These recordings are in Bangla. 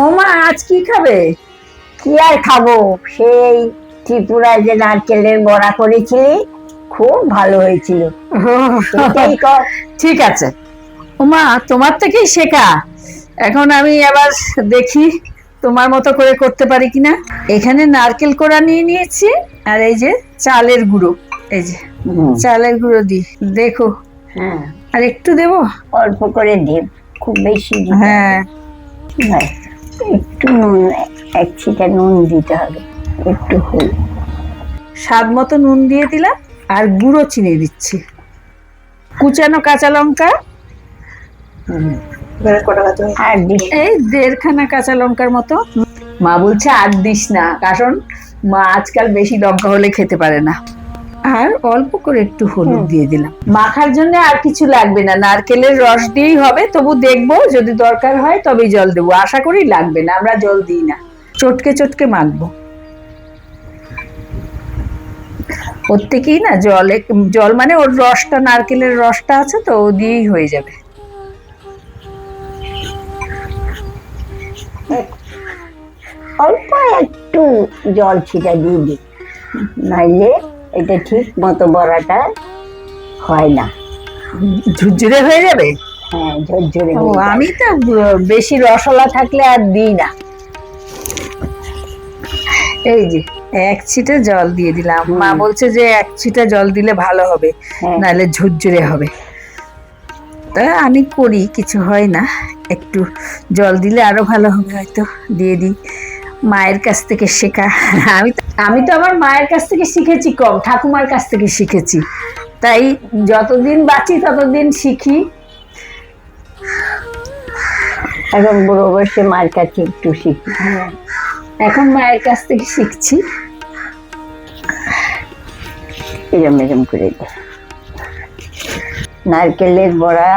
ও মা আজ কি খাবে? কি আর খাব? সেই ত্রিপুরায় যে নারকেলের বড়া করেছিলি খুব ভালো হয়েছিল। ঠিক আছে। ও মা তোমার থেকেই শেখা। এখন আমি আবার দেখি তোমার মতো করে করতে পারি কিনা। এখানে নারকেল কোড়া নিয়ে নিয়েছি আর এই যে চালের গুঁড়ো। এই যে চালের গুঁড়ো দি দেখো। হ্যাঁ। আর একটু দেবো? অল্প করে দেব খুব বেশি হ্যাঁ। না। একটু নুন এক ছিটা নুন দিতে হবে একটু হলুদ। স্বাদ মতো নুন দিয়ে দিলাম আর গুঁড়ো চিনি দিচ্ছি। কুচানো কাঁচা লঙ্কা। এই দেড়খানা কাঁচা লঙ্কার মতো। মা বলছে আর দিস না কারণ মা আজকাল বেশি লঙ্কা হলে খেতে পারে না। আর অল্প করে একটু হলুদ দিয়ে দিলাম। মাখার জন্য আর কিছু লাগবে না। নারকেলের রস দিয়েই হবে তবু দেখব যদি দরকার হয় তবেই জল দেবো। আশা করি লাগবে না আমরা জল দিই না। চটকে চটকে মাখবো। প্রত্যেকেই না জলে জল মানে ওর রসটা নারকেলের রসটা আছে তো ও দিয়েই হয়ে যাবে। অল্প একটু জল ছিটা দিয়ে দি নাইলে এটা ঠিক মতো বড়াটা হয় না। ঝুরঝুরে হয়ে যাবে? হ্যাঁ ঝরঝরে। আমি তো বেশি রসলা থাকলে আর দিই না। এই যে এক ছিটে জল দিয়ে দিলাম। মা বলছে যে এক ছিটে জল দিলে ভালো হবে হ্যাঁ। নাহলে ঝুরঝুরে হবে। তা আমি করি কিছু হয় না। একটু জল দিলে আরও ভালো হবে হয়তো দিয়ে দিই। মায়ের কাছ থেকে শেখা। আমি আমি তো আমার মায়ের কাছ থেকে শিখেছি কম, ঠাকুমার কাছ থেকে শিখেছি। তাই যতদিন বাঁচি, ততদিন শিখি। এখন বুড়ো বয়সে মার কাছে একটু শিখি। এখন মায়ের কাছ থেকে শিখছি। এরম এরম করে। নারকেলের বড়া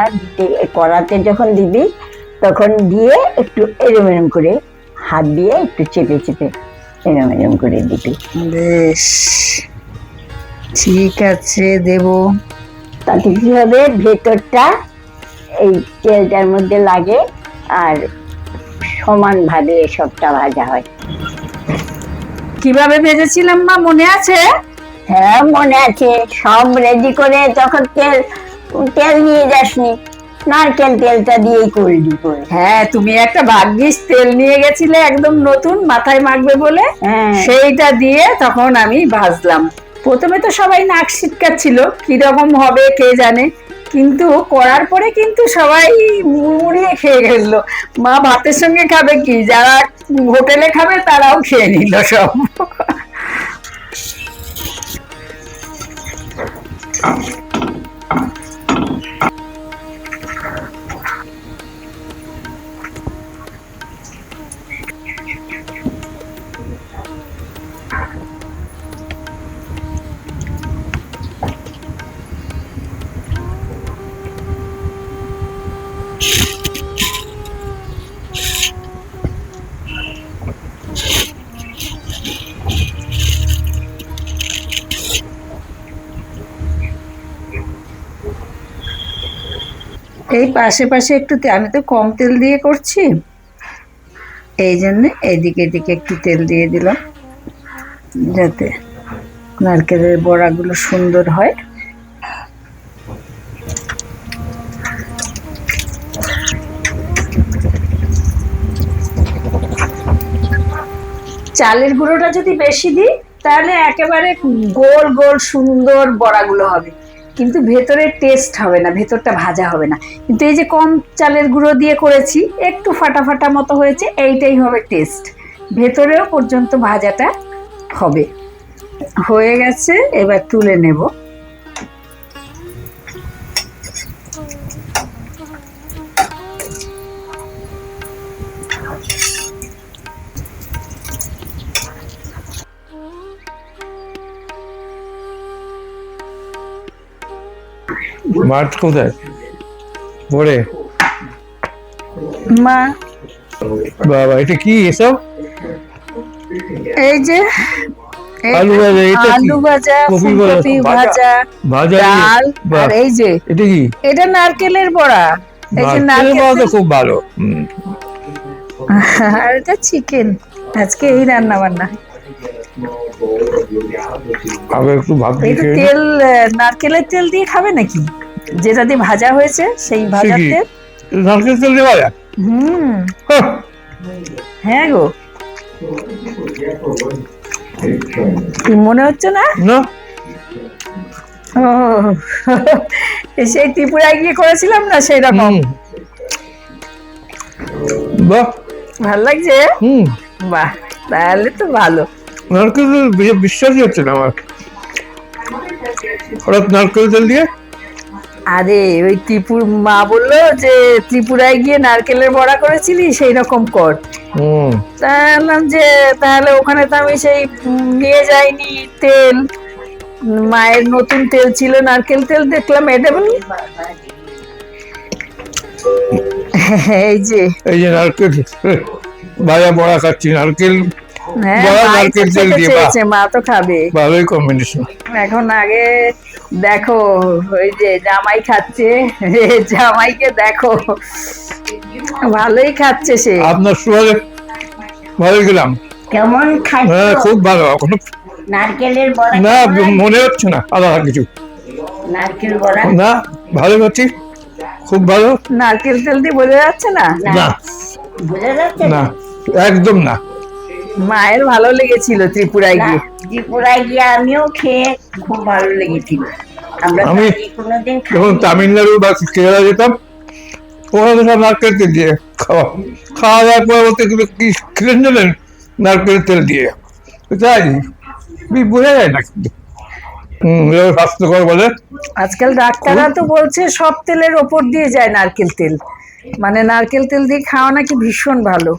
কড়াতে যখন দিবি, তখন দিয়ে একটু এরম এরম করে হাত দিয়ে একটু চেপে চেপে এরম এরম করে দিবি। বেশ। ঠিক আছে দেব। তাতে কি হবে? ভেতরটা এই তেলটার মধ্যে লাগে আর সমানভাবে সবটা ভাজা হয়। কীভাবে ভেজেছিলাম মা মনে আছে? হ্যাঁ মনে আছে। সব রেডি করে তখন তেল তেল নিয়ে যাসনি নারকেল তেলটা দিয়েই করলি করে হ্যাঁ তুমি একটা ভাগ্যিস তেল নিয়ে গেছিলে একদম নতুন মাথায় মাখবে বলে। হ্যাঁ। সেইটা দিয়ে তখন আমি ভাজলাম। প্রথমে তো সবাই নাক ছিটকাচ্ছিল কীরকম হবে কে জানে। কিন্তু করার পরে কিন্তু সবাই মুড়িয়ে খেয়ে গেল। মা ভাতের সঙ্গে খাবে কি? যারা হোটেলে খাবে তারাও খেয়ে নিল সব। এই পাশে পাশে একটু আমি তো কম তেল দিয়ে করছি। এই জন্য এদিকে এদিকে একটু তেল দিয়ে দিলাম। যাতে নারকেলের বড়াগুলো সুন্দর হয়। চালের গুঁড়োটা যদি বেশি দিই, তাহলে একেবারে গোল গোল সুন্দর বড়াগুলো হবে। কিন্তু ভেতরে টেস্ট হবে না, ভেতরটা ভাজা হবে না। কিন্তু এই যে কম চালের গুঁড়ো দিয়ে করেছি, একটু ফাটা ফাটা মতো হয়েছে, এইটাই হবে টেস্ট ভেতরেও পর্যন্ত ভাজাটা হবে। হয়ে গেছে, এবার তুলে নেব। মাঠ কোথায়? পরে। মা। বাবা এটা কি এসব? এই যে আলু ভাজা, এটা আলু ভাজা কপি ভাজা, ফুলকপি ভাজা। ডাল আর এই যে এটা কি? এটা নারকেলের বড়া। এই যে নারকেলের বড়া তো খুব ভালো। হুম। আর এটা চিকেন আজকে এই রান্না বান্না আগে একটু ভাত দিয়ে একটু তেল নারকেলের তেল দিয়ে খাবে নাকি? যেটা দিয়ে ভাজা হয়েছে সেই ভাজা তেল? নারকেল তেল দেওয়া যায় হুম। হ্যাঁ। হ্যাঁ গো। মনে হচ্ছে না? না। ও সেই ত্রিপুরায় গিয়ে করেছিলাম না সেই রকম বাহ। ভালো লাগছে? হুম। বাহ তাহলে তো ভালো। নারকেল তেল বিশ্বাসই হচ্ছে না আমার। হঠাৎ নারকেল তেল দিয়ে? আরে ওই ত্রিপুর মা বলল যে ত্রিপুরায় গিয়ে নারকেলের বড়া করেছিলি সেই রকম কর। বললাম যে তাহলে ওখানে তো আমি সেই নিয়ে যাইনি তেল। মায়ের নতুন তেল ছিল নারকেল তেল দেখলাম এডেবল এই যে। এই যে নারকেল ভাজা বড়া খাচ্ছি নারকেল হ্যাঁ বড়া মাই তো নারকেল তেল খেতে দিয়ে, বাহ। চেয়েছে, মা তো খাবে। ভালোই কম্বিনেশন এখন আগে দেখো ওই যে জামাই খাচ্ছে জামাইকে দেখো। ভালোই খাচ্ছে সে। আপনার ভালো গেলাম কেমন হ্যাঁ খুব ভালো কোনো নারকেলের বড়া না মনে হচ্ছে না আলাদা কিছু। নারকেল বড়া? না ভালো খাচ্ছি খুব ভালো। নারকেল তেল দিয়ে বোঝা যাচ্ছে না? না। বোঝা যাচ্ছে না একদম না। মায়ের ভালো লেগেছিল ত্রিপুরায় গিয়ে। ত্রিপুরায় গিয়ে আমিও খেয়ে খুব ভালো লেগেছিল। আমরা আমি- কোনোদিন যখন তামিলনাড়ু বা কেরালা যেতাম ওখানে তো সব নারকেল তেল দিয়ে খাওয়া। খাওয়া দাওয়ার পর বলতে কি খেলেন জানেন? নারকেল তেল দিয়ে। তাই? বোঝা যায় না কিন্তু। স্বাস্থ্যকর বলে। আজকাল ডাক্তাররা তো বলছে সব তেলের ওপর দিয়ে যায় নারকেল তেল। মানে নারকেল তেল দিয়ে খাওয়া নাকি ভীষণ ভালো।